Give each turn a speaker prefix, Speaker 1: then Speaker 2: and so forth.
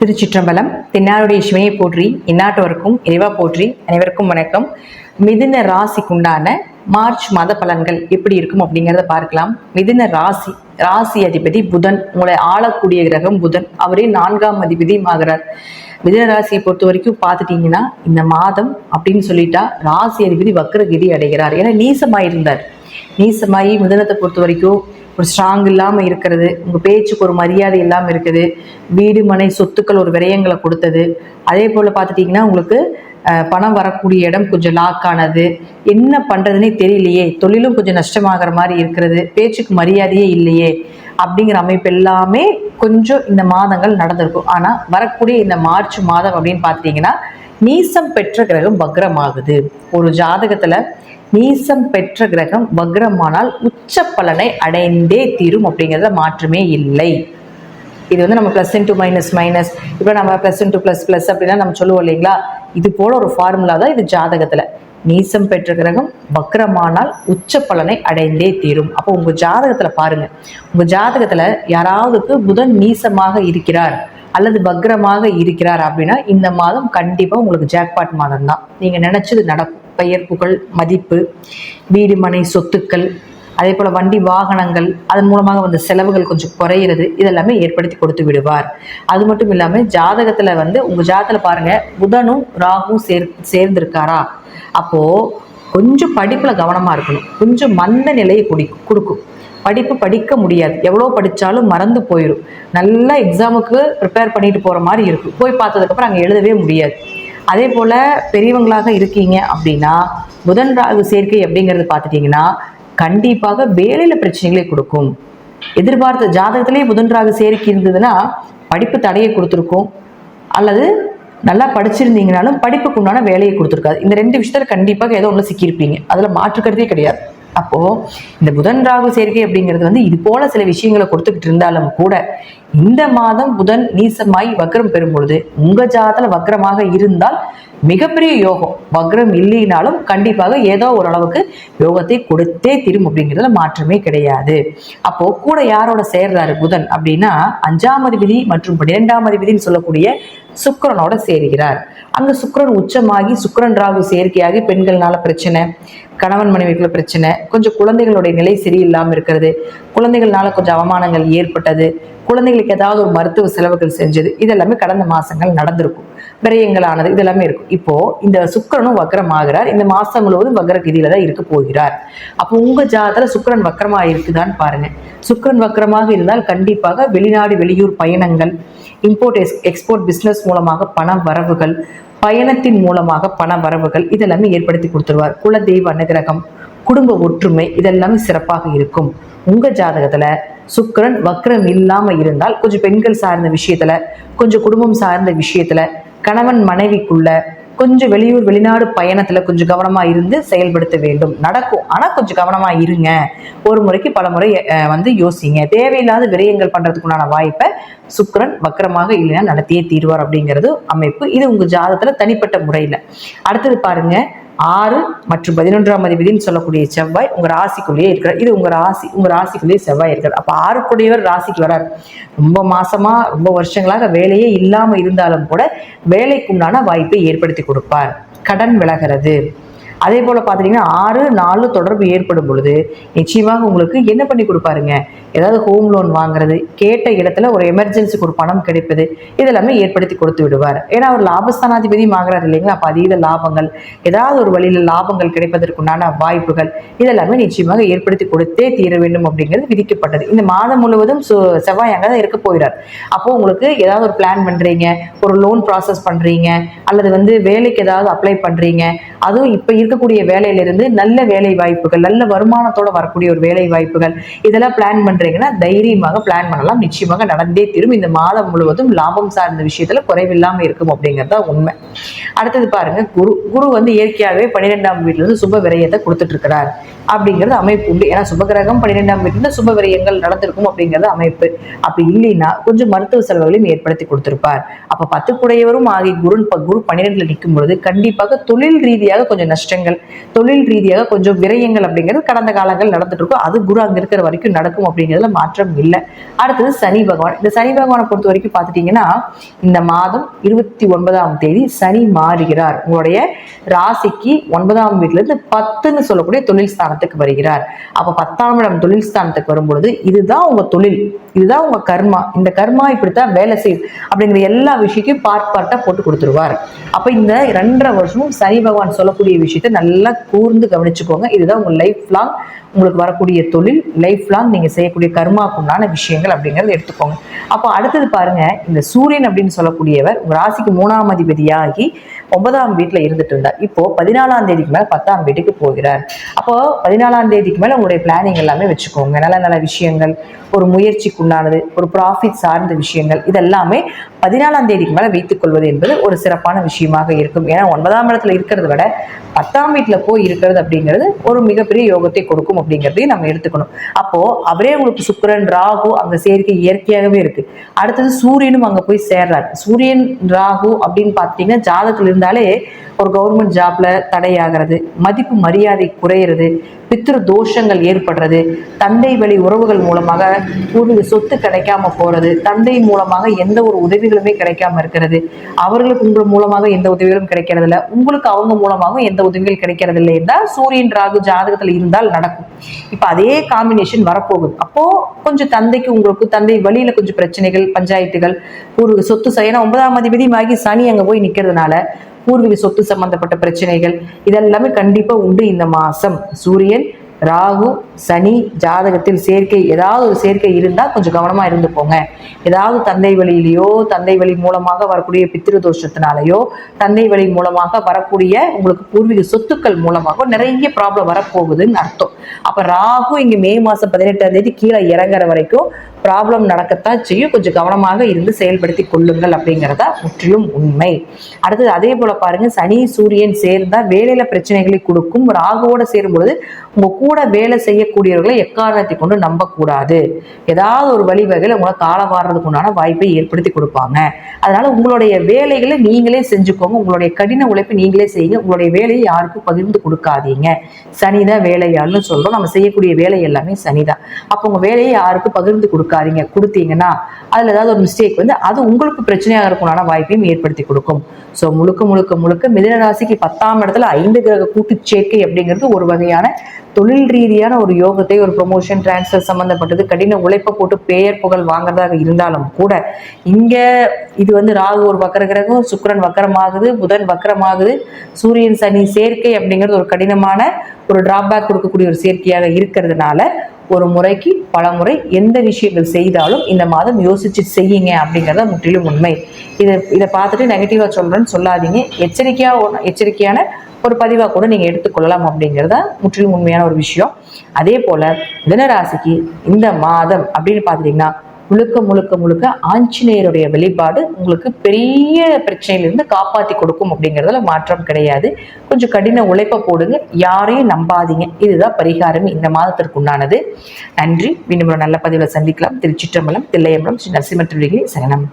Speaker 1: திருச்சிற்றம்பலம் தென்னாருடைய சிமையை போற்றி இந்நாட்டவருக்கும் இறைவா போற்றி அனைவருக்கும் வணக்கம். மிதுன ராசிக்குண்டான மார்ச் மாத பலன்கள் எப்படி இருக்கும் அப்படிங்கிறத பார்க்கலாம். மிதுன ராசி ராசி அதிபதி புதன் உங்களை ஆளக்கூடிய கிரகம் புதன் அவரே நான்காம் அதிபதி ஆகிறார். மிதுன ராசியை பொறுத்த வரைக்கும் பார்த்துட்டீங்கன்னா இந்த மாதம் அப்படின்னு சொல்லிட்டா ராசி அதிபதி வக்கரகிரி அடைகிறார். ஏன்னா நீசமாயிருந்தார். நீசமாயி மிதனத்தை பொறுத்த வரைக்கும் ஒரு ஸ்ட்ராங் இல்லாமல் இருக்கிறது. உங்கள் பேச்சுக்கு ஒரு மரியாதை இல்லாமல் இருக்குது. வீடு மனை சொத்துக்கள் ஒரு விரயங்களை கொடுத்தது. அதே போல் பார்த்துட்டிங்கன்னா உங்களுக்கு பணம் வரக்கூடிய இடம் கொஞ்சம் லாக் ஆனது. என்ன பண்ணுறதுனே தெரியலையே. தொழிலும் கொஞ்சம் நஷ்டமாகிற மாதிரி இருக்கிறது. பேச்சுக்கு மரியாதையே இல்லையே. அப்படிங்கிற அமைப்பு எல்லாமே கொஞ்சம் இந்த மாதங்கள் நடந்திருக்கும். ஆனால் வரக்கூடிய இந்த மார்ச் மாதம் அப்படின்னு பார்த்துட்டிங்கன்னா நீசம் பெற்ற கிரகம் பக்ரமாகுது ஒரு ஜாதகத்தில் நீசம் பெற்ற கிரகம் வக்ரமானால் உச்ச பலனை அடைந்தே தீரும் அப்படிங்கிறத மாற்றமே இல்லை. இது வந்து நம்ம ப்ளஸ் இன்ட்டு மைனஸ் மைனஸ் இப்போ நம்ம ப்ளஸ் இன்ட்டு ப்ளஸ் ப்ளஸ் அப்படின்னா நம்ம சொல்லுவோம் இல்லைங்களா? இது போல ஒரு ஃபார்முலா தான் இது ஜாதகத்தில். நீசம் பெற்ற கிரகம் வக்ரமானால் உச்ச பலனை அடைந்தே தீரும். அப்போ உங்கள் ஜாதகத்தில் பாருங்கள் உங்கள் ஜாதகத்தில் யாராவதுக்கு புதன் நீசமாக இருக்கிறார் அல்லது வக்ரமாக இருக்கிறார் அப்படின்னா இந்த மாதம் கண்டிப்பாக உங்களுக்கு ஜாக்பாட் மாதம் தான் நீங்கள் நினச்சது நடக்கும். பெயர் புகழ் மதிப்பு வீடு மனை சொத்துக்கள் அதே போல் வண்டி வாகனங்கள் அதன் மூலமாக வந்த செலவுகள் கொஞ்சம் குறையிறது இதெல்லாமே ஏற்படுத்தி கொடுத்து விடுவார். அது மட்டும் இல்லாமல் ஜாதகத்தில் வந்து உங்கள் ஜாதகத்தில் பாருங்கள் புதனும் ராகும் சேர் சேர்ந்திருக்காரா? அப்போது கொஞ்சம் படிப்பில் கவனமாக இருக்கணும். கொஞ்சம் மந்த நிலையை குடி கொடுக்கும். படிப்பு படிக்க முடியாது. எவ்வளோ படித்தாலும் மறந்து போயிடும் நல்லா எக்ஸாமுக்கு ப்ரிப்பேர் பண்ணிட்டு போகிற மாதிரி இருக்கும். போய் பார்த்ததுக்கப்புறம் அங்கே எழுதவே முடியாது. அதே போல் பெரியவங்களாக இருக்கீங்க அப்படின்னா புதன் ராகு சேர்க்கை அப்படிங்கிறது பார்த்துட்டிங்கன்னா கண்டிப்பாக வேலையில் பிரச்சனைகளை கொடுக்கும். எதிர்பார்த்த ஜாதகத்திலே புதன் ராகு சேர்க்கை இருந்ததுன்னா படிப்பு தடையை கொடுத்துருக்கும். அல்லது நல்லா படிச்சிருந்தீங்கனாலும் படிப்புக்கு உண்டான வேலையை கொடுத்துருக்காது. இந்த ரெண்டு விஷயத்துல கண்டிப்பாக ஏதோ ஒன்று சிக்கியிருப்பீங்க. அதில் மாற்றுக்கிறதே கிடையாது. அப்போ இந்த புதன் ராகு சேர்க்கை அப்படிங்கிறது வந்து இது போல சில விஷயங்களை கொடுத்துக்கிட்டு இருந்தாலும் கூட இந்த மாதம் புதன் நீசமாய் வக்ரம் பெறும் பொழுது உங்க ஜாதல வக்ரமாக இருந்தால் மிகப்பெரிய யோகம். வக்ரம் இல்லைனாலும் கண்டிப்பாக ஏதோ ஓரளவுக்கு யோகத்தை கொடுத்தே தீரும் அப்படிங்கிறதுல மாற்றமே கிடையாது. அப்போ கூட யாரோட சேர்றாரு புதன் அப்படின்னா அஞ்சாம் அதிபதி மற்றும் பன்னிரெண்டாம் அதிபதினு சொல்லக்கூடிய சுக்கரனோட சேருகிறார். அங்க சுக்கரன் உச்சமாகி சுக்கிரன் ராகு சேர்க்கையாகி பெண்கள்னால பிரச்சனை கணவன் மனைவிக்குள்ள பிரச்சனை கொஞ்சம் குழந்தைகளுடைய நிலை சரியில்லாமல் இருக்கிறது குழந்தைகள்னால கொஞ்சம் அவமானங்கள் ஏற்பட்டது குழந்தைகளுக்கு ஏதாவது ஒரு மருத்துவ செலவுகள் செஞ்சது இதெல்லாமே கடந்த மாசங்கள் நடந்திருக்கும். விரயங்களானது இதெல்லாமே இருக்கும். இப்போ இந்த சுக்கிரனும் வக்ரமாகிறார் இந்த மாசம் முழுவதும் வக்ரகதியில தான் இருக்க போகிறார். அப்போ உங்க ஜாதத்துல சுக்கரன் வக்கரமா இருக்குதான்னு பாருங்க. சுக்கிரன் வக்கரமாக இருந்தால் கண்டிப்பாக வெளிநாடு வெளியூர் பயணங்கள் இம்போர்ட் எக்ஸ் எக்ஸ்போர்ட் பிஸ்னஸ் மூலமாக பண வரவுகள் பயணத்தின் மூலமாக பண வரவுகள் இதெல்லாமே ஏற்படுத்தி கொடுத்துருவார். குலதெய்வ அனுகிரகம் குடும்ப ஒற்றுமை இதெல்லாமே சிறப்பாக இருக்கும். உங்க ஜாதகத்துல சுக்கரன் வக்ரம் இல்லாம இருந்தால் கொஞ்சம் பெண்கள் சார்ந்த விஷயத்துல கொஞ்சம் குடும்பம் சார்ந்த விஷயத்துல கணவன் மனைவிக்குள்ள கொஞ்சம் வெளியூர் வெளிநாடு பயணத்துல கொஞ்சம் கவனமா இருந்து செயல்படுத்த வேண்டும். நடக்கும். ஆனா கொஞ்சம் கவனமா இருங்க. ஒரு முறைக்கு பல முறை வந்து யோசிங்க. தேவையில்லாத விரயங்கள் பண்றதுக்குண்டான வாய்ப்பை சுக்கரன் வக்கரமாக இல்லைன்னா நடத்தியே தீர்வார் அப்படிங்கிறது அமைப்பு. இது உங்க ஜாதத்துல தனிப்பட்ட முறையில. அடுத்தது பாருங்க. ஆறு மற்றும் பதினொன்றாம் அதிபதினு சொல்லக்கூடிய செவ்வாய் உங்க ராசிக்குள்ளேயே இருக்கிறார். இது உங்க ராசி உங்க ராசிக்குள்ளேயே செவ்வாய் இருக்கிறார். அப்ப ஆறுக்குடையவர் ராசிக்கு வரார். ரொம்ப மாசமா ரொம்ப வருஷங்களாக வேலையே இல்லாம இருந்தாலும் கூட வேலைக்குண்டான வாய்ப்பை ஏற்படுத்தி கொடுப்பார். கடன் விலகிறது. அதே போல பார்த்தீங்கன்னா ஆறு நாலு தொடர்பு ஏற்படும் பொழுது நிச்சயமாக உங்களுக்கு என்ன பண்ணி கொடுப்பாருங்க? ஏதாவது ஹோம் லோன் வாங்குறது கேட்ட இடத்துல ஒரு எமர்ஜென்சிக்கு ஒரு பணம் கிடைப்பது இதெல்லாமே ஏற்படுத்தி கொடுத்து விடுவார். ஏன்னா அவர் லாபஸ்தானாதிபதியும் ஆகிறார் இல்லைங்களா? அப்போ அதீத லாபங்கள் ஏதாவது ஒரு வழியில் லாபங்கள் கிடைப்பதற்குண்டான வாய்ப்புகள் இதெல்லாமே நிச்சயமாக ஏற்படுத்தி கொடுத்தே தீர வேண்டும் அப்படிங்கிறது விதிக்கப்பட்டது. இந்த மாதம் முழுவதும் சு செவ்வாய் அங்கே தான் இருக்க போகிறார். அப்போ உங்களுக்கு ஏதாவது ஒரு பிளான் பண்றீங்க ஒரு லோன் ப்ராசஸ் பண்றீங்க அல்லது வந்து வேலைக்கு ஏதாவது அப்ளை பண்றீங்க அதுவும் இப்போ இருக்கக்கூடிய வேலையிலிருந்து நல்ல வேலை வாய்ப்புகள் நல்ல வருமானத்தோட வரக்கூடிய ஒரு வேலை வாய்ப்புகள் இதெல்லாம் பிளான் பண்றீங்கன்னா தைரியமாக பிளான் பண்ணலாம். நிச்சயமாக நடந்தே தீரும். இந்த மாதம் முழுவதும் லாபம் சார்ந்த விஷயத்துல குறைவில்லாம இருக்கும் அப்படிங்கிறது தான் உண்மை. அடுத்தது பாருங்க குரு. குரு வந்து இயற்கையாகவே பன்னிரெண்டாம் வீட்டுல இருந்து சுப விரயத்தை கொடுத்துட்டு இருக்கிறார் அப்படிங்கிறது அமைப்பு உண்டு. ஏன்னா சுபகிரகம் பன்னிரெண்டாம் வீட்டுல சுப விரயங்கள் நடந்திருக்கும் அப்படிங்கிறது அமைப்பு. அப்படி இல்லைன்னா கொஞ்சம் மருத்துவ செலவுகளையும் ஏற்படுத்தி கொடுத்திருப்பார். அப்ப பத்து ஆகிய ஆகி குரு குரு பன்னிரெண்டுல நிற்கும் பொழுது கண்டிப்பாக தொழில் ரீதியாக கொஞ்சம் நஷ்டங்கள் விஷயங்கள் தொழில் ரீதியாக கொஞ்சம் விரயங்கள் அப்படிங்கிறது கடந்த காலங்கள் நடந்துட்டு இருக்கும். அது குரு அங்க இருக்கிற வரைக்கும் நடக்கும் அப்படிங்கிறதுல மாற்றம் இல்லை. அடுத்தது சனி பகவான். இந்த சனி பகவானை பொறுத்த வரைக்கும் பார்த்துட்டீங்கன்னா இந்த மாதம் இருபத்தி ஒன்பதாம் தேதி சனி மாறுகிறார். உங்களுடைய ராசிக்கு ஒன்பதாம் வீட்டிலிருந்து பத்துன்னு சொல்லக்கூடிய தொழில் ஸ்தானத்துக்கு வருகிறார். அப்ப பத்தாம் இடம் தொழில் ஸ்தானத்துக்கு வரும்பொழுது இதுதான் உங்க தொழில் இதுதான் உங்க கர்மா. இந்த கர்மா இப்படித்தான் வேலை செய்யுது அப்படிங்கிற எல்லா விஷயத்தையும் பார்ட் பார்ட்டா போட்டு கொடுத்துருவார். அப்ப இந்த ரெண்டரை வருஷமும் சனி பகவான் சொல்லக்கூடிய விஷயத்த நல்லா கூர்ந்து கவனிச்சுக்கோங்க. இதுதான் உங்க லைஃப் லாங் உங்களுக்கு வரக்கூடிய தொழில் லைஃப் லாங் நீங்க செய்யக்கூடிய கர்மாக்குண்டான விஷயங்கள் அப்படிங்கறத எடுத்துக்கோங்க. அப்போ அடுத்தது பாருங்க இந்த சூரியன் அப்படின்னு சொல்லக்கூடியவர் உங்க ராசிக்கு மூணாம் அதிபதியாகி ஒன்பதாம் வீட்டுல இருந்துட்டு இருந்தார். இப்போ பதினாலாம் தேதிக்கு மேல பத்தாம் வீட்டுக்கு போகிறார். அப்போ பதினாலாம் தேதிக்கு மேல உங்களுடைய பிளானிங் எல்லாமே வச்சுக்கோங்க. நல்ல நல்ல விஷயங்கள் ஒரு முயற்சிக்குண்டானது ஒரு ப்ராஃபிட் சார்ந்த விஷயங்கள் இதெல்லாமே பதினாலாம் தேதிக்கு மேல வைத்துக் கொள்வது என்பது ஒரு சிறப்பான விஷயமாக இருக்கும். ஏன்னா ஒன்பதாம் இடத்துல இருக்கிறத விட பத்தாம் வீட்டுல போய் இருக்கிறது அப்படிங்கிறது ஒரு மிகப்பெரிய யோகத்தை கொடுக்கும் அப்படிங்கிறதையும் நம்ம எடுத்துக்கணும். அப்போ அவரே உங்களுக்கு சுக்கரன் ராகு அங்க சேர்க்கை இயற்கையாகவே இருக்கு. அடுத்தது சூரியனும் அங்க போய் சேர்றாரு. சூரியன் ராகு அப்படின்னு பார்த்தீங்கன்னா ஜாதகத்திலிருந்து இருந்தாலே ஒரு கவர்மெண்ட் ஜாப்ல தடையாகிறது மதிப்பு மரியாதை குறையிறது பித்ரு தோஷங்கள் ஏற்படுறது தந்தை வழி உறவுகள் மூலமாக ஒரு சொத்து கிடைக்காம போறது தந்தை மூலமாக எந்த ஒரு உதவிகளுமே கிடைக்காம இருக்கிறது அவர்களுக்கு உங்கள் மூலமாக எந்த உதவிகளும் கிடைக்கிறது இல்லை உங்களுக்கு அவங்க மூலமாகவும் எந்த உதவிகள் கிடைக்கிறது இல்லை என்றால் சூரியன் ராகு ஜாதகத்தில் இருந்தால் நடக்கும். இப்ப அதே காம்பினேஷன் வரப்போகுது. அப்போ கொஞ்சம் தந்தைக்கு உங்களுக்கு தந்தை வழியில கொஞ்சம் பிரச்சனைகள் பஞ்சாயத்துகள் ஒரு சொத்து செய்யணும் ஒன்பதாம் அதிபதி ஆகி சனி அங்க போய் நிக்கிறதுனால பூர்வீக சொத்து சம்பந்தப்பட்ட பிரச்சனைகள் இதெல்லாமே கண்டிப்பா உண்டு இந்த மாசம். சூரியன் ராகு சனி ஜாதகத்தில் சேர்க்கை ஏதாவது ஒரு சேர்க்கை இருந்தால் கொஞ்சம் கவனமாக இருந்து போங்க. ஏதாவது தந்தை வழியிலையோ தந்தை வழி மூலமாக வரக்கூடிய பித்திரு தோஷத்தினாலேயோ தந்தை வழி மூலமாக வரக்கூடிய உங்களுக்கு பூர்வீக சொத்துக்கள் மூலமாக நிறைய ப்ராப்ளம் வரப்போகுதுன்னு அர்த்தம். அப்போ ராகு இங்கே மே மாதம் பதினெட்டாம் தேதி கீழே இறங்குற வரைக்கும் ப்ராப்ளம் நடக்கத்தான் செய்யும். கொஞ்சம் கவனமாக இருந்து செயல்படுத்தி கொள்ளுங்கள் அப்படிங்கிறதா முற்றிலும் உண்மை. அடுத்தது அதே போல பாருங்க சனி சூரியன் சேர்ந்தால் வேலையில பிரச்சனைகளை கொடுக்கும். ராகுவோட சேரும் பொழுது உங்க கூட வேலை செய்யக்கூடியவர்களை எக்காரணத்தை கொண்டு நம்பக்கூடாது. ஏதாவது ஒரு வழிவகையில் உங்களை காலம் வாடுறதுக்கு உண்டான வாய்ப்பை ஏற்படுத்தி கொடுப்பாங்க. அதனால உங்களுடைய வேலைகளை நீங்களே செஞ்சுக்கோங்க. உங்களுடைய கடின உழைப்பை நீங்களே செய்யுங்க. உங்களுடைய வேலையை யாருக்கும் பகிர்ந்து கொடுக்காதீங்க. சனிதான் வேலையாள்னு சொல்றோம். நம்ம செய்யக்கூடிய வேலை எல்லாமே சனிதான். அப்போ உங்க வேலையை யாருக்கும் பகிர்ந்து கொடுக்காதீங்க. கொடுத்தீங்கன்னா அதுல ஏதாவது ஒரு மிஸ்டேக் வந்து அது உங்களுக்கு பிரச்சனையாக இருக்கணும்னா வாய்ப்பையும் ஏற்படுத்தி கொடுக்கும். ஸோ முழுக்க முழுக்க முழுக்க மிதுன ராசிக்கு பத்தாம் இடத்துல ஐந்து கிரக கூட்டு சேர்க்கை அப்படிங்கிறது ஒரு வகையான தொழில் ரீதியான ஒரு யோகத்தை ஒரு ப்ரொமோஷன் டிரான்ஸ்ஃபர் சம்மந்தப்பட்டது கடின உழைப்பை போட்டு பெயர் புகழ் வாங்குறதாக இருந்தாலும் கூட இங்கே இது வந்து ராகு ஒரு வக்கர கிரகம் சுக்கரன் வக்கரமாகுது புதன் வக்கரமாகுது சூரியன் சனி சேர்க்கை அப்படிங்கிறது ஒரு கடினமான ஒரு டிராபேக் கொடுக்கக்கூடிய ஒரு சேர்க்கையாக இருக்கிறதுனால ஒரு முறைக்கு பல முறை எந்த விஷயங்கள் செய்தாலும் இந்த மாதம் யோசிச்சு செய்யுங்க அப்படிங்கிறத முற்றிலும் உண்மை. இதை இதை பார்த்துட்டு நெகட்டிவாக சொல்கிறேன்னு சொல்லாதீங்க. எச்சரிக்கையாக ஒன்று எச்சரிக்கையான ஒரு பதிவாக கூட நீங்கள் எடுத்துக்கொள்ளலாம் அப்படிங்கிறத முற்றிலும் உண்மையான ஒரு விஷயம். அதே போல் தினராசிக்கு இந்த மாதம் அப்படின்னு பார்த்துட்டிங்கன்னா முழுக்க முழுக்க முழுக்க ஆஞ்சநேயருடைய வெளிப்பாடு உங்களுக்கு பெரிய பிரச்சனையிலிருந்து காப்பாத்தி கொடுக்கும் அப்படிங்கிறதுல மாற்றம் கிடையாது. கொஞ்சம் கடின உழைப்பை போடுங்க. யாரையும் நம்பாதீங்க. இதுதான் பரிகாரம். இந்த மாதத்திற்கு உண்டானது நன்றி. மீண்டும் நல்ல பதிவில் சந்திக்கலாம். திருச்சிற்றம்பலம் தில்லையம்பலம் ஸ்ரீ நரசிம்ம சரணம்.